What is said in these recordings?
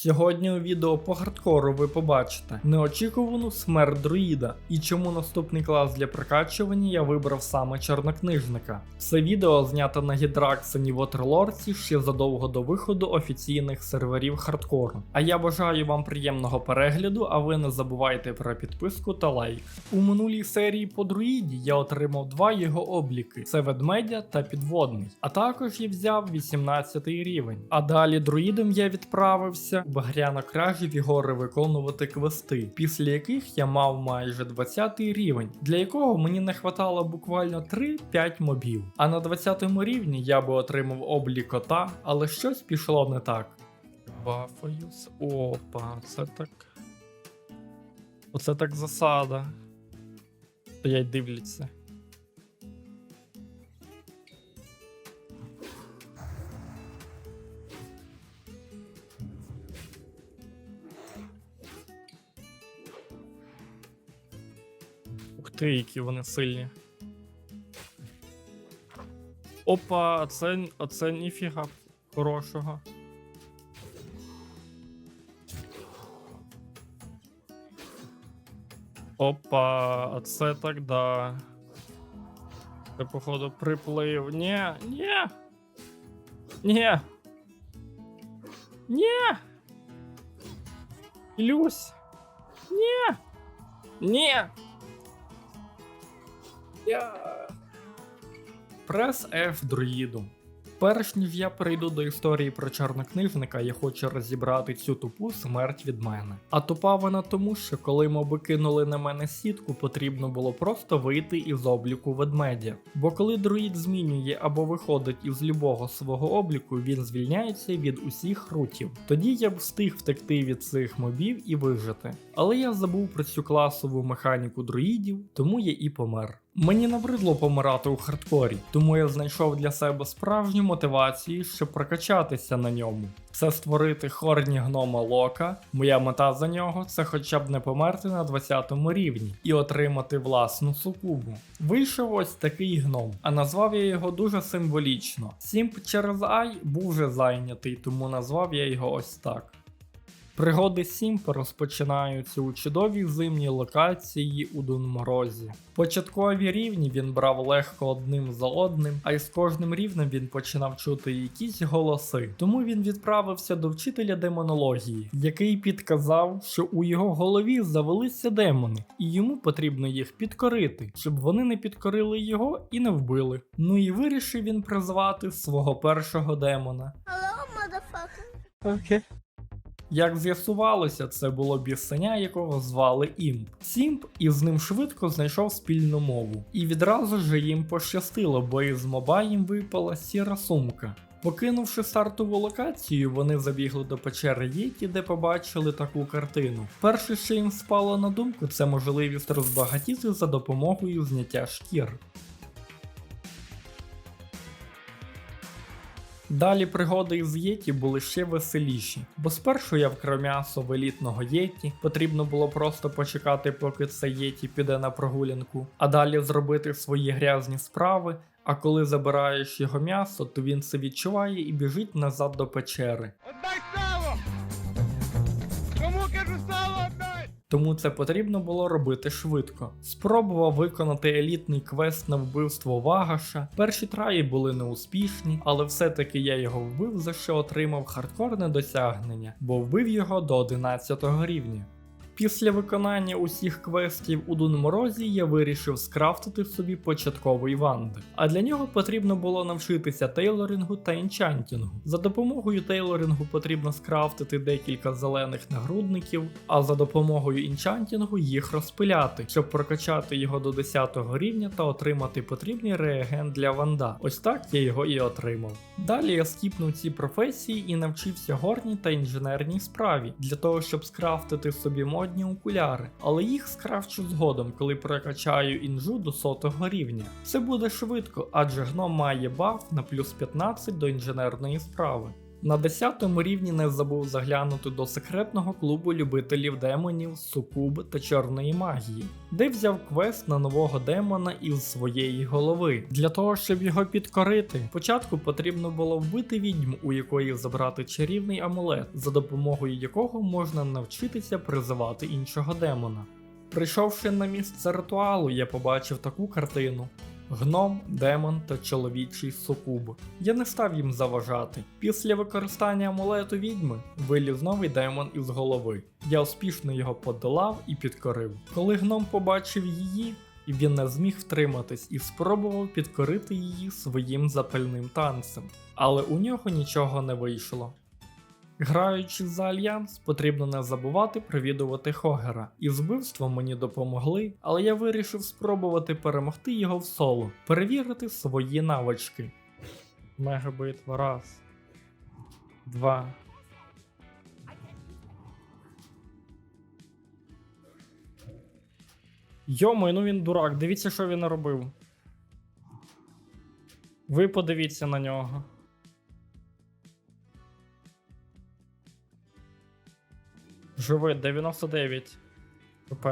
Сьогодні у відео по хардкору ви побачите неочікувану смерть друїда і чому наступний клас для прокачування я вибрав саме чорнокнижника. Це відео знято на Гідраксені Вотерлорці ще задовго до виходу офіційних серверів хардкору. А я бажаю вам приємного перегляду, а ви не забувайте про підписку та лайк. У минулій серії по друїді я отримав два його обліки: це ведмедя та підводний. А також я взяв 18 рівень. А далі друїдом я відправився у багряно-кражі гори виконувати квести, після яких я мав майже 20 рівень, для якого мені не хватало буквально 3-5 мобів. А на 20 рівні я би отримав облік кота, але щось пішло не так. Бафаюс. Опа, це так. Оце так засада. Стоять дивляться. Ти, які вони сильні. Опа, це, оце ніфіга хорошого. Опа, а це так да. Це, походу, приплив. Ні, ні. Ні. Ні. Ілюсь. Ні. Ні. Я... Прес F друїду. Перш ніж я перейду до історії про чорнокнижника, я хочу розібрати цю тупу смерть від мене. А тупа вона тому, що коли моби кинули на мене сітку, потрібно було просто вийти із обліку ведмедя. Бо коли друїд змінює або виходить із любого свого обліку, він звільняється від усіх рутів. Тоді я б встиг втекти від цих мобів і вижити. Але я забув про цю класову механіку друїдів, тому я і помер. Мені набридло помирати у хардкорі, тому я знайшов для себе справжню мотивацію, щоб прокачатися на ньому. Це створити хорні гнома Лока. Моя мета за нього це хоча б не померти на 20 рівні і отримати власну сукубу. Вийшов ось такий гном, а назвав я його дуже символічно. Сімп через Ай був вже зайнятий, тому назвав я його ось так. Пригоди Сімпа розпочинаються у чудовій зимній локації у Дунморозі. Початкові рівні він брав легко одним за одним, а й з кожним рівнем він починав чути якісь голоси. Тому він відправився до вчителя демонології, який підказав, що у його голові завелися демони, і йому потрібно їх підкорити, щоб вони не підкорили його і не вбили. Ну і вирішив він призвати свого першого демона. Hello, motherfucker. Окей. Як з'ясувалося, це було бісеня, якого звали Імп. Сімп із ним швидко знайшов спільну мову. І відразу ж їм пощастило, бо із моба їм випала сіра сумка. Покинувши стартову локацію, вони забігли до печери Єті, де побачили таку картину. Перше, що їм спало на думку, це можливість розбагатіти за допомогою зняття шкір. Далі пригоди із Єті були ще веселіші, бо спершу я вкрав м'ясо в елітного Єті, потрібно було просто почекати, поки це Єті піде на прогулянку, а далі зробити свої грязні справи. А коли забираєш його м'ясо, то він це відчуває і біжить назад до печери. Тому це потрібно було робити швидко. Спробував виконати елітний квест на вбивство Вагаша. Перші траї були неуспішні, але все-таки я його вбив, за що отримав хардкорне досягнення, бо вбив його до 11 рівня. Після виконання усіх квестів у Дунморозі я вирішив скрафтити собі початковий ванди. А для нього потрібно було навчитися тейлорінгу та інчантінгу. За допомогою тейлорінгу потрібно скрафтити декілька зелених нагрудників, а за допомогою інчантінгу їх розпиляти, щоб прокачати його до 10 рівня та отримати потрібний реагент для ванда. Ось так я його і отримав. Далі я скіпнув ці професії і навчився горній та інженерній справі для того, щоб скрафтити собі модні окуляри, але їх скрафчу згодом, коли прокачаю інжу до сотого рівня. Це буде швидко, адже гном має баф на плюс 15 до інженерної справи. На 10 рівні не забув заглянути до секретного клубу любителів демонів, сукуб та чорної магії, де взяв квест на нового демона із своєї голови. Для того, щоб його підкорити, спочатку потрібно було вбити відьму, у якої забрати чарівний амулет, за допомогою якого можна навчитися призивати іншого демона. Прийшовши на місце ритуалу, я побачив таку картину. Гном, демон та чоловічий сукуб. Я не став їм заважати. Після використання амулету відьми виліз новий демон із голови. Я успішно його подолав і підкорив. Коли гном побачив її, він не зміг втриматись і спробував підкорити її своїм запальним танцем, але у нього нічого не вийшло. Граючи за альянс, потрібно не забувати провідувати Хогера. І з вбивством мені допомогли, але я вирішив спробувати перемогти його в соло, перевірити свої навички. Мегабитва раз. Два. Йомой, ну він дурак, дивіться, що він наробив. Ви подивіться на нього. Живи 99 ПП.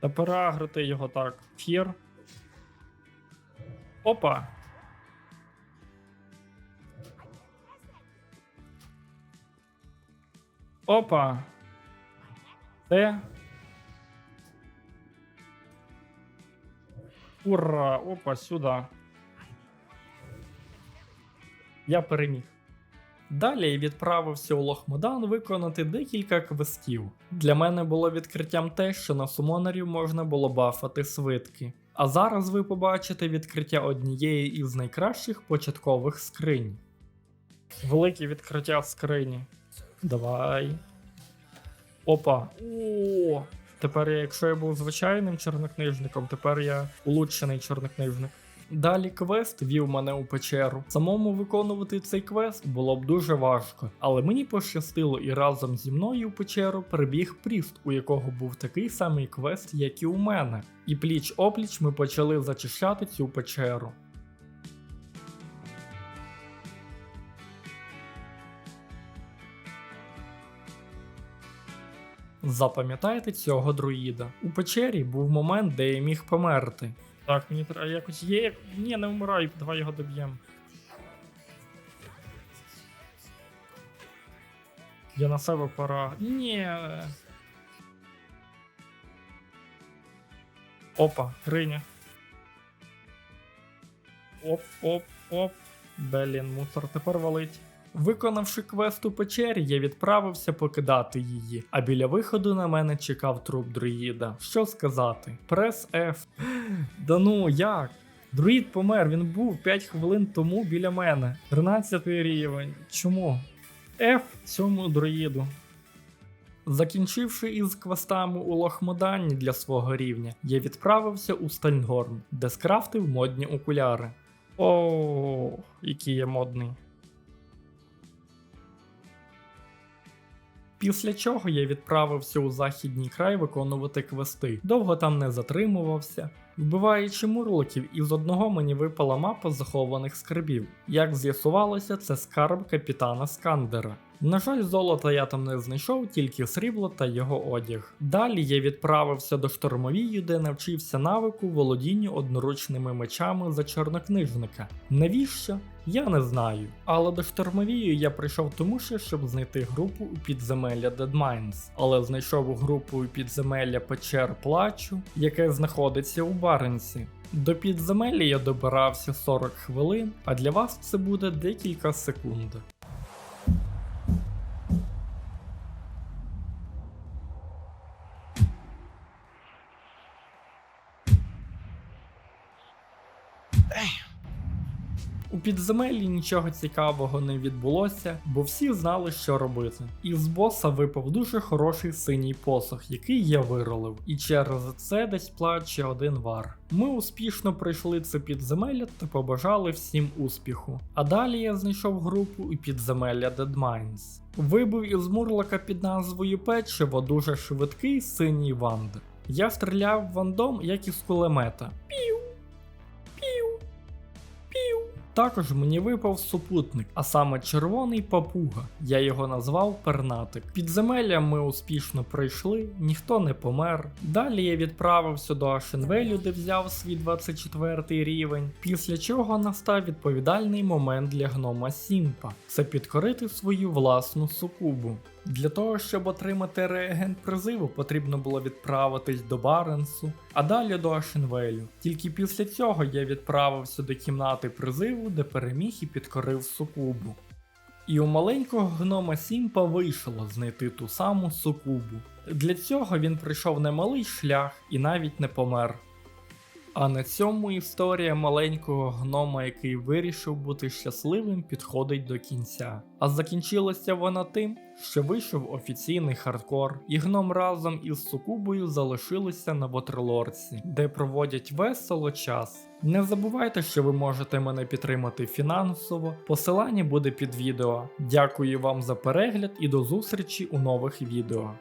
Та переагрити його так. Фір. Опа. Опа. Те. Ура! Опа, сюди. Я переміг. Далі відправився у Лохмудан виконати декілька квестів. Для мене було відкриттям те, що на сумонерів можна було бафати свитки. А зараз ви побачите відкриття однієї із найкращих початкових скринь. Велике відкриття скрині. Давай. Опа. О! Тепер якщо я був звичайним чорнокнижником, тепер я улучшений чорнокнижник. Далі квест вів мене у печеру. Самому виконувати цей квест було б дуже важко, але мені пощастило і разом зі мною у печеру прибіг Пріст, у якого був такий самий квест, як і у мене. І пліч опліч ми почали зачищати цю печеру. Запам'ятайте цього друїда. У печері був момент, де я міг померти. Так, мені треба якось є. Ні, не вмирай, давай його доб'ємо. Я на себе пора. Ні. Опа, криня. Оп, оп, оп. Блін, мусор тепер валить. Виконавши квест у печері, я відправився покидати її, а біля виходу на мене чекав труп друїда. Що сказати? Прес F. Да ну як? Друїд помер, він був 5 хвилин тому біля мене. 13 рівень. Чому? F цьому друїду. Закінчивши із квестами у Лохмоданні для свого рівня, я відправився у Стальнгорн, де скрафтив модні окуляри. О, який я модний. Після чого я відправився у західній край виконувати квести. Довго там не затримувався. Вбиваючи мурлоків, із одного мені випала мапа захованих скарбів. Як з'ясувалося, це скарб капітана Скандера. На жаль, золота я там не знайшов, тільки срібло та його одяг. Далі я відправився до штормовії, де навчився навику володінню одноручними мечами за чорнокнижника. Навіщо? Я не знаю. Але до штормовії я прийшов тому, що щоб знайти групу у підземелля Dead Mines. Але знайшов групу у підземелля печер плачу, яке знаходиться у Баренці. До підземелля я добирався 40 хвилин, а для вас це буде декілька секунд. У підземеллі нічого цікавого не відбулося, бо всі знали, що робити. Із боса випав дуже хороший синій посох, який я виролив, і через це десь плаче один вар. Ми успішно пройшли це підземелля та побажали всім успіху. А далі я знайшов групу у підземелля Dead Mines. Вибив із мурлока під назвою Печиво дуже швидкий синій ванд. Я стріляв вандом, як із кулемета. Пів. Також мені випав супутник, а саме червоний папуга. Я його назвав пернатик. Підземелля ми успішно пройшли, ніхто не помер. Далі я відправився до Ашенвелю, де взяв свій 24 рівень, після чого настав відповідальний момент для гнома Сімпа це підкорити свою власну сукубу. Для того, щоб отримати реагент призиву, потрібно було відправитись до Баренсу, а далі до Ашенвелю. Тільки після цього я відправився до кімнати призиву, де переміг і підкорив сукубу. І у маленького гнома Сімпа вийшло знайти ту саму сукубу. Для цього він пройшов немалий шлях і навіть не помер. А на цьому історія маленького гнома, який вирішив бути щасливим, підходить до кінця. А закінчилася вона тим, що вийшов офіційний хардкор, і гном разом із Сукубою залишилися на Вотерлорці, де проводять весело час. Не забувайте, що ви можете мене підтримати фінансово. Посилання буде під відео. Дякую вам за перегляд і до зустрічі у нових відео.